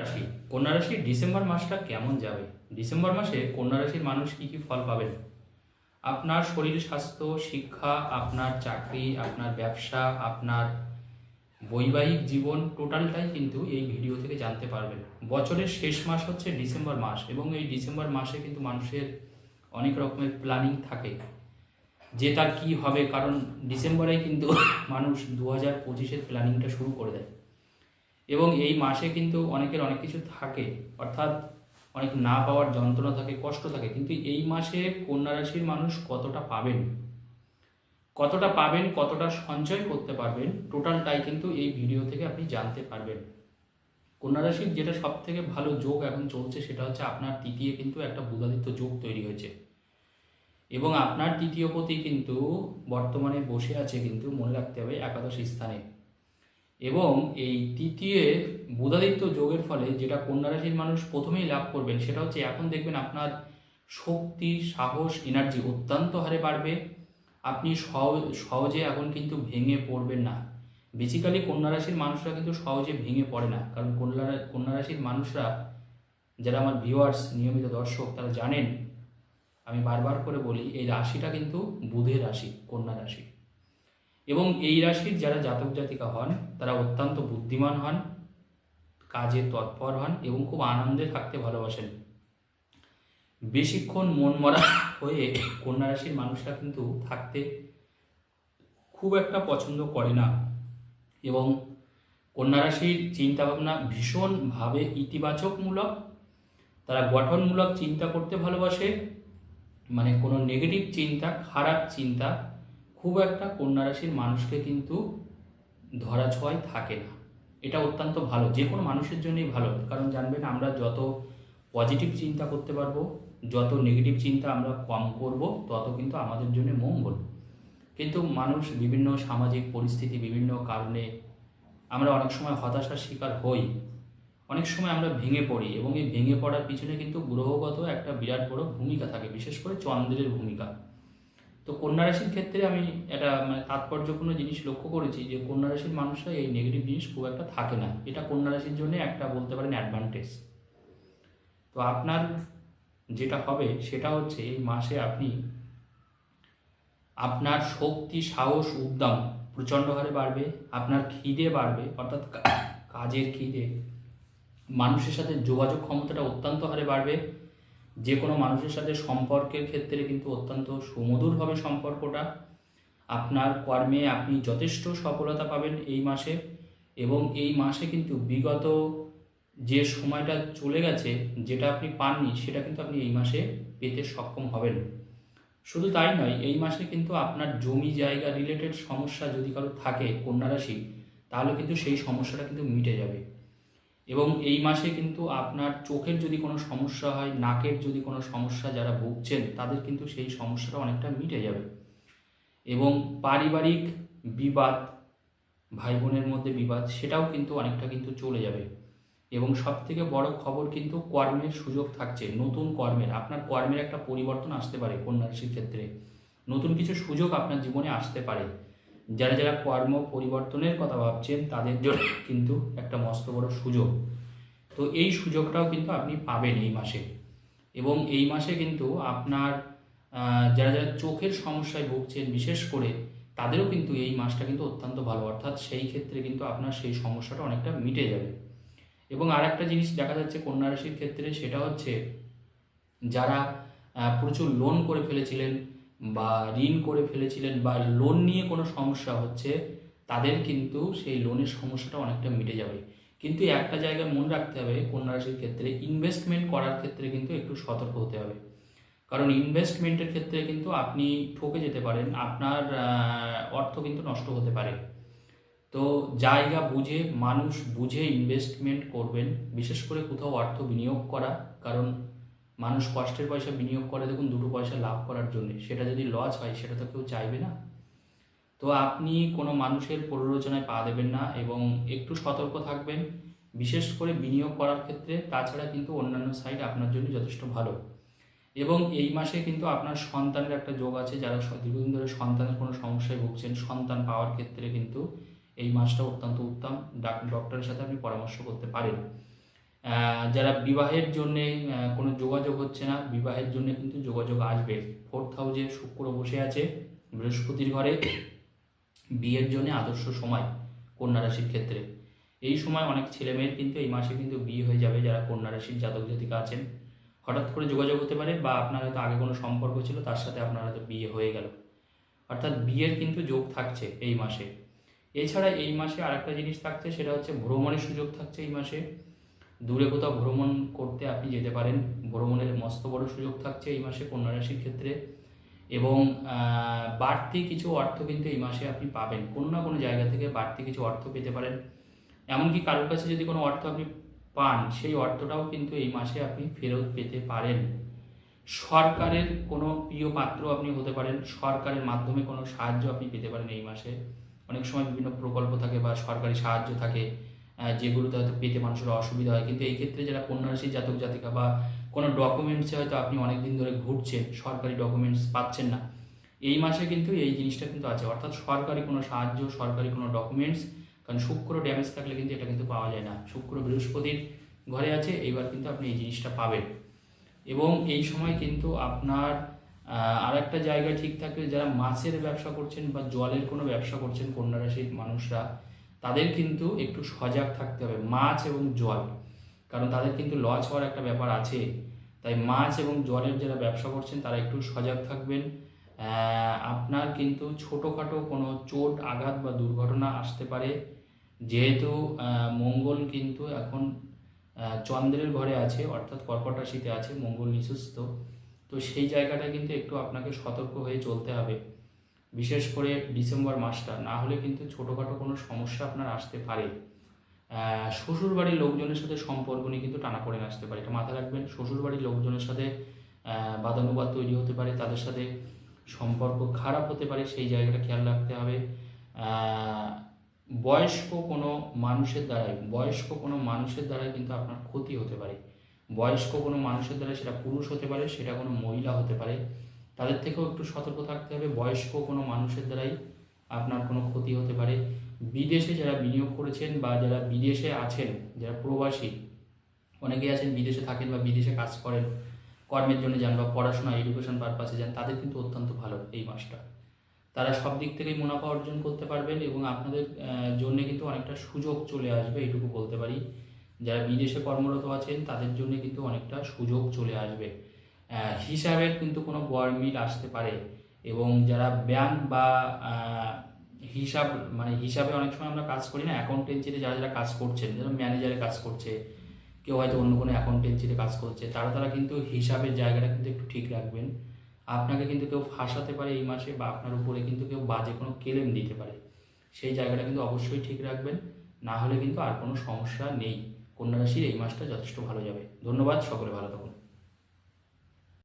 রাশি। কন্যা রাশি ডিসেম্বর মাসটা কেমন যাবে? ডিসেম্বর মাসে কন্যা রাশির মানুষ কি কি ফল পাবেন? আপনার শরীর স্বাস্থ্য, শিক্ষা, আপনার চাকরি, আপনার ব্যবসা, আপনার বৈবাহিক জীবন, টোটালটাই কিন্তু এই ভিডিও থেকে জানতে পারবেন। বছরের শেষ মাস হচ্ছে ডিসেম্বর মাস এবং এই ডিসেম্বর মাসে কিন্তু মানুষের অনেক রকমের প্ল্যানিং থাকে। যে তার কি হবে, কারণ ডিসেম্বরে কিন্তু মানুষ দু হাজার পঁচিশের প্ল্যানিংটা শুরু করে দেয়। এবং এই মাসে কিন্তু অনেকের অনেক কিছু থাকে, অর্থাৎ অনেক না পাওয়ার যন্ত্রণা থাকে, কষ্ট থাকে, কিন্তু এই মাসে কন্যা রাশির মানুষ কতটা পাবেন? কতটা পাবেন, কতটা সঞ্চয় করতে পারবেন, টোটালটাই কিন্তু এই ভিডিও থেকে আপনি জানতে পারবেন। কন্যা রাশির যেটা সব থেকে ভালো যোগ এখন চলছে সেটা হচ্ছে আপনার তৃতীয় কিন্তু একটা বুধাদিত্য যোগ তৈরি হয়েছে। এবং আপনার তৃতীয় পতি কিন্তু বর্তমানে বসে আছে কিন্তু মনে রাখতে হবে একাদশ স্থানে। এবং এই তৃতীয় বুধাদিত্য যোগের ফলে যেটা কন্যা রাশির মানুষ প্রথমেই লাভ করবেন, সেটা হচ্ছে এখন দেখবেন আপনার শক্তি, সাহস এনার্জি অত্যন্ত হারে বাড়বে। আপনি সহ- সহজে এখন কিন্তু ভেঙে পড়বেন না। বেসিক্যালি কন্যা রাশির মানুষরা কিন্তু সহজে ভেঙে পড়ে না। কারণ কন্যা কন্যা রাশির মানুষরা, যারা আমার ভিউয়ার্স নিয়মিত দর্শক, তারা জানেন, আমি বারবার করে বলি, এই রাশিটা কিন্তু বুধের রাশি, কন্যা রাশি। এবং এই রাশির যারা জাতক জাতিকা হন, তারা অত্যন্ত বুদ্ধিমান হন, কাজে তৎপর হন এবং খুব আনন্দে থাকতে ভালোবাসেন। বেশিক্ষণ মন মরা হয়ে কন্যা রাশির মানুষরা কিন্তু থাকতে খুব একটা পছন্দ করে না এবং কন্যা রাশির চিন্তাভাবনা ভীষণভাবে ইতিবাচকমূলক, তারা গঠনমূলক চিন্তা করতে ভালোবাসে মানে কোনো নেগেটিভ চিন্তা, খারাপ চিন্তা খুব একটা কন্যা রাশির মানুষকে কিন্তু ধরা ছোঁয়ায় থাকে না। এটা অত্যন্ত ভালো, যে কোনো মানুষের জন্যই ভালো। কারণ জানবেন, আমরা যত পজিটিভ চিন্তা করতে পারব, যত নেগেটিভ চিন্তা আমরা কম করব, তত কিন্তু আমাদের জন্য মঙ্গল। কিন্তু মানুষ বিভিন্ন সামাজিক পরিস্থিতি, বিভিন্ন কারণে আমরা অনেক সময় হতাশার শিকার হই। অনেক সময় আমরা ভেঙে পড়ি এবং এই ভেঙে পড়ার পিছনে কিন্তু গ্রহগত একটা বিরাট বড় ভূমিকা থাকে, বিশেষ করে চন্দ্রের ভূমিকা। তো কন্যা রাশির ক্ষেত্রে আমি এটা মানে তাৎপর্যপূর্ণ জিনিস লক্ষ্য করেছি যে কন্যা রাশির মানুষরা এই নেগেটিভ জিনিস খুব একটা থাকে না। এটা কন্যা রাশির জন্য একটা বলতে পারেন অ্যাডভান্টেজ তো আপনার যেটা হবে সেটা হচ্ছে এই মাসে আপনি আপনার শক্তি, সাহস, উদ্যম প্রচণ্ড হারে বাড়বে, আপনার খিদে বাড়বে, অর্থাৎ কাজের খিদে, মানুষের সাথে যোগাযোগ ক্ষমতাটা অত্যন্ত হারে বাড়বে যে কোনো মানুষের সাথে সম্পর্কের ক্ষেত্রে কিন্তু অত্যন্ত সুমধুর হবে সম্পর্কটা আপনার কর্মে আপনি যথেষ্ট সফলতা পাবেন এই মাসে এবং এই মাসে কিন্তু বিগত যে সময়টা চলে গেছে, যেটা আপনি পাননি, সেটা কিন্তু আপনি এই মাসে পেতে সক্ষম হবেন। শুধু তাই নয়, এই মাসে কিন্তু আপনার জমি জায়গা রিলেটেড সমস্যা যদি কারও থাকে কন্যা রাশি তাহলে কিন্তু সেই সমস্যাটা কিন্তু মিটে যাবে। এবং এই মাসে কিন্তু আপনার চোখের যদি কোনো সমস্যা হয়, নাকের যদি কোনো সমস্যা যারা ভুগছেন, তাদের কিন্তু সেই সমস্যাটা অনেকটা মিটে যাবে। এবং পারিবারিক বিবাদ ভাই বোনের মধ্যে বিবাদ, সেটাও কিন্তু অনেকটা কিন্তু চলে যাবে। এবং সব থেকে বড় খবর কিন্তু কর্মের সুযোগ থাকছে, নতুন কর্মের। আপনার কর্মের একটা পরিবর্তন আসতে পারে কন্যা রাশির ক্ষেত্রে। নতুন কিছু সুযোগ আপনার জীবনে আসতে পারে। যারা যারা কর্ম পরিবর্তনের কথা ভাবছেন, তাদের জন্য কিন্তু একটা মস্ত বড় সুযোগ। তো এই সুযোগটাও কিন্তু আপনি পাবেন এই মাসে। এবং এই মাসে কিন্তু আপনার যারা যারা চোখের সমস্যায় ভুগছেন, বিশেষ করে তাদেরও কিন্তু এই মাসটা কিন্তু অত্যন্ত ভালো। অর্থাৎ সেই ক্ষেত্রে কিন্তু আপনার সেই সমস্যাটা অনেকটা মিটে যাবে। এবং আর একটা জিনিস দেখা যাচ্ছে কন্যা রাশির ক্ষেত্রে, সেটা হচ্ছে যারা প্রচুর লোন করে ফেলেছিলেন বা ঋণ করে ফেলেছিলেন বা লোন নিয়ে কোনো সমস্যা হচ্ছে, তাদের কিন্তু সেই লোনের সমস্যাটা অনেকটা মিটে যাবে। কিন্তু একটা জায়গায় মনে রাখতে হবে কন্যা রাশির ক্ষেত্রে ইনভেস্টমেন্ট করার ক্ষেত্রে কিন্তু একটু সতর্ক হতে হবে। কারণ ইনভেস্টমেন্টের ক্ষেত্রে কিন্তু আপনি ঠকে যেতে পারেন, আপনার অর্থ কিন্তু নষ্ট হতে পারে। তো জায়গা বুঝে, মানুষ বুঝে ইনভেস্টমেন্ট করবেন, বিশেষ করে কোথাও অর্থ বিনিয়োগ করা, কারণ মানুষ কষ্টের পয়সা বিনিয়োগ করে, দেখুন দুটো পয়সা লাভ করার জন্য। সেটা যদি লস হয়, সেটা তো কেউ চাইবে না। তো আপনি কোনো মানুষের প্ররোচনায় পা দেবেন না এবং একটু সতর্ক থাকবেন। বিশেষ করে বিনিয়োগ করার ক্ষেত্রে, তাছাড়া কিন্তু অন্যান্য সাইট আপনার জন্য যথেষ্ট ভালো। এবং এই মাসে কিন্তু আপনার সন্তানের একটা যোগ আছে, যারা দীর্ঘদিন ধরে সন্তানের কোনো সমস্যায় ভুগছেন, সন্তান পাওয়ার ক্ষেত্রে কিন্তু এই মাসটা অত্যন্ত উত্তম। ডাক- ডক্টরের সাথে আপনি পরামর্শ করতে পারেন। যারা বিবাহের জন্যে কোনো যোগাযোগ হচ্ছে না, বিবাহের জন্য কিন্তু যোগাযোগ আসবে। ফোর্থ হাউসে শুক্র বসে আছে, বৃহস্পতির ঘরে, বিয়ের জন্য আদর্শ সময় কন্যা রাশির ক্ষেত্রে। এই সময় অনেক ছেলেমেয়ের কিন্তু এই মাসে কিন্তু বিয়ে হয়ে যাবে, যারা কন্যা রাশির জাতক জাতিকা আছেন। হঠাৎ করে যোগাযোগ হতে পারে বা আপনার হয়তো আগে কোনো সম্পর্ক ছিল, তার সাথে আপনার হয়তো বিয়ে হয়ে গেল। অর্থাৎ বিয়ের কিন্তু যোগ থাকছে এই মাসে। এছাড়া এই মাসে আরেকটা জিনিস থাকছে, সেটা হচ্ছে ভ্রমণের সুযোগ থাকছে এই মাসে। দূরে কোথাও ভ্রমণ করতে আপনি যেতে পারেন। ভ্রমণের মস্ত বড় সুযোগ থাকছে এই মাসে কন্যা রাশির ক্ষেত্রে এবং বাড়তি কিছু অর্থ কিন্তু এই মাসে আপনি পাবেন। কোনো না কোনো জায়গা থেকে বাড়তি কিছু অর্থ পেতে পারেন। এমনকি কারোর কাছে যদি কোনো অর্থ আপনি পান, সেই অর্থটাও কিন্তু এই মাসে আপনি ফেরত পেতে পারেন। সরকারের কোনো প্রিয় পাত্র আপনি হতে পারেন। সরকারের মাধ্যমে কোনো সাহায্য আপনি পেতে পারেন এই মাসে। অনেক সময় বিভিন্ন প্রকল্প থাকে বা সরকারি সাহায্য থাকে। যেগুলোতে হয়তো পেতে মানুষের অসুবিধা হয়। কিন্তু এই ক্ষেত্রে যারা কন্যা রাশির জাতক, জাতিকা বা কোনো ডকুমেন্টসে হয়তো আপনি অনেক দিন ধরে ঘুরছেন, সরকারি ডকুমেন্টস পাচ্ছেন না। এই মাসে কিন্তু এই জিনিসটা কিন্তু আছে। অর্থাৎ সরকারি কোনো সাহায্য, সরকারি কোনো ডকুমেন্টস কারণ শুক্র ড্যামেজ থাকলে কিন্তু এটা কিন্তু পাওয়া যায় না। শুক্র বৃহস্পতির ঘরে আছে, এইবার কিন্তু আপনি এই জিনিসটা পাবেন। এবং এই সময় কিন্তু আপনার আর একটা জায়গায় ঠিক থাকবে যারা মাছের ব্যবসা করছেন বা জলের কোনো ব্যবসা করছেন কন্যা রাশির মানুষরা তাদের কিন্তু একটু সজাগ থাকতে হবে, মাছ এবং জল। কারণ তাদের কিন্তু লস হওয়ার একটা ব্যাপার আছে। তাই মাছ এবং জলের যারা ব্যবসা করছেন, তারা একটু সজাগ থাকবেন। আপনার কিন্তু ছোটোখাটো কোনো চোট, আঘাত বা দুর্ঘটনা আসতে পারে। যেহেতু মঙ্গল কিন্তু এখন চন্দ্রের ঘরে আছে, অর্থাৎ কর্কট রাশিতে আছে, মঙ্গল নিঃস্ত তো সেই জায়গাটা কিন্তু একটু আপনাকে সতর্ক হয়ে চলতে হবে। বিশেষ করে ডিসেম্বর মাসটা, না হলে কিন্তু ছোটোখাটো কোনো সমস্যা আপনার আসতে পারে। শ্বশুর বাড়ির লোকজনের সাথে সম্পর্ক নিয়ে কিন্তু টানাপোড়েন আসতে পারে। এটা মাথায় রাখবেন শ্বশুর বাড়ির লোকজনের সাথে বাদানুবাদ তৈরি হতে পারে, তাদের সাথে সম্পর্ক খারাপ হতে পারে, সেই জায়গাটা খেয়াল রাখতে হবে। বয়স্ক কোনো মানুষের দ্বারাই, বয়স্ক কোনো মানুষের দ্বারাই কিন্তু আপনার ক্ষতি হতে পারে। বয়স্ক কোনো মানুষের দ্বারা সেটা পুরুষ হতে পারে, সেটা কোনো মহিলা হতে পারে। তাদের থেকেও একটু সতর্ক থাকতে হবে। বয়স্ক কোনো মানুষের দ্বারাই আপনার কোনো ক্ষতি হতে পারে। বিদেশে যারা বিনিয়োগ করেছেন বা যারা বিদেশে আছেন, যারা প্রবাসী, অনেকেই আছেন বিদেশে থাকেন বা বিদেশে কাজ করেন, কর্মের জন্য যান বা পড়াশোনা এডুকেশন পারপাসে যান, তাদের কিন্তু অত্যন্ত ভালো এই মাসটা। তারা সব দিক থেকেই মুনাফা অর্জন করতে পারবেন এবং আপনাদের জন্য কিন্তু অনেকটা সুযোগ চলে আসবে এইটুকু বলতে পারি। যারা বিদেশে কর্মরত আছেন, তাদের জন্য কিন্তু অনেকটা সুযোগ চলে আসবে। হিসাবের কিন্তু কোনো গরমিল আসতে পারে। এবং যারা ব্যাংক বা হিসাব মানে হিসাবে অনেক সময় আমরা কাজ করি না অ্যাকাউন্টেন্সিতে যারা যারা কাজ করছেন, যারা ম্যানেজারে কাজ করছে, কেউ হয়তো অন্য কোনো অ্যাকাউন্টেন্সিতে কাজ করছে, তারা তারা কিন্তু হিসাবের জায়গাটা কিন্তু একটু ঠিক রাখবেন। আপনাকে কিন্তু কেউ ফাঁসাতে পারে এই মাসে বা আপনার উপরে কিন্তু কেউ বাজে কোনো কেলেম দিতে পারে। সেই জায়গাটা কিন্তু অবশ্যই ঠিক রাখবেন, না হলে কিন্তু আর কোনো সমস্যা নেই। কন্যা রাশির এই মাসটা যথেষ্ট ভালো যাবে। ধন্যবাদ, সকলে ভালো থাকুন।